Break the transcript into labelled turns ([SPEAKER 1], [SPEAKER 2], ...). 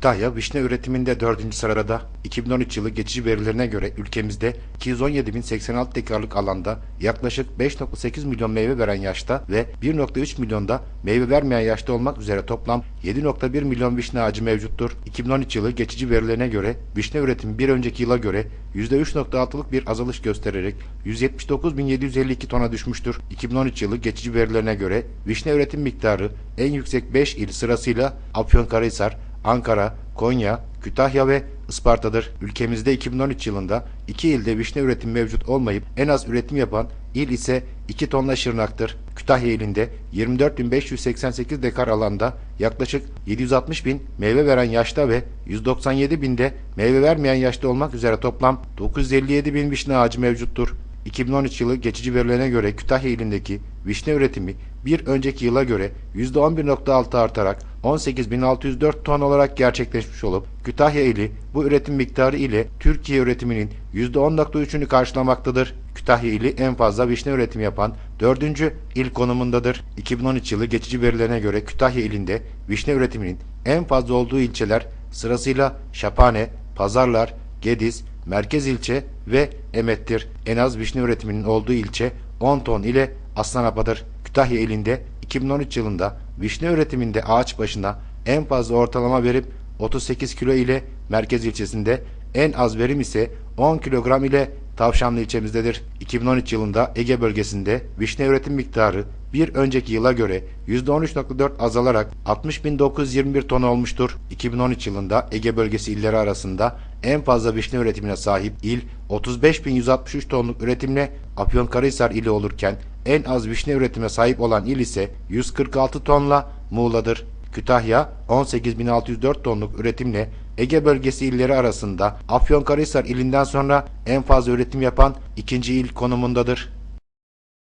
[SPEAKER 1] Kütahya vişne üretiminde 4. sırada. 2013 yılı geçici verilerine göre ülkemizde 217.086 dekarlık alanda yaklaşık 5.8 milyon meyve veren yaşta ve 1.3 milyonda meyve vermeyen yaşta olmak üzere toplam 7.1 milyon vişne ağacı mevcuttur. 2013 yılı geçici verilerine göre vişne üretimi bir önceki yıla göre %3.6'lık bir azalış göstererek 179.752 tona düşmüştür. 2013 yılı geçici verilerine göre vişne üretim miktarı en yüksek 5 il sırasıyla Afyonkarahisar, Ankara, Konya, Kütahya ve Isparta'dır. Ülkemizde 2013 yılında 2 ilde vişne üretim mevcut olmayıp en az üretim yapan il ise 2 tonla Şırnak'tır. Kütahya ilinde 24.588 dekar alanda yaklaşık 760 bin meyve veren yaşta ve 197 binde meyve vermeyen yaşta olmak üzere toplam 957 bin vişne ağacı mevcuttur. 2013 yılı geçici verilerine göre Kütahya ilindeki vişne üretimi bir önceki yıla göre %11.6 artarak 18.604 ton olarak gerçekleşmiş olup Kütahya ili bu üretim miktarı ile Türkiye üretiminin %10.3'ünü karşılamaktadır. Kütahya ili en fazla vişne üretimi yapan 4. il konumundadır. 2013 yılı geçici verilerine göre Kütahya ilinde vişne üretiminin en fazla olduğu ilçeler sırasıyla Şapane, Pazarlar, Gediz, Merkez ilçe ve Emet'tir. En az vişne üretiminin olduğu ilçe 10 ton ile Aslanapa'dır. Kütahya ilinde 2013 yılında vişne üretiminde ağaç başına en fazla ortalama verip 38 kilo ile Merkez ilçesinde en az verim ise 10 kilogram ile Tavşanlı ilçemizdedir. 2013 yılında Ege bölgesinde vişne üretim miktarı bir önceki yıla göre %13.4 azalarak 60.921 ton olmuştur. 2013 yılında Ege bölgesi illeri arasında en fazla vişne üretimine sahip il 35.163 tonluk üretimle Afyonkarahisar ili olurken en az vişne üretime sahip olan il ise 146 tonla Muğla'dır. Kütahya 18.604 tonluk üretimle Ege bölgesi illeri arasında Afyonkarahisar ilinden sonra en fazla üretim yapan ikinci il konumundadır.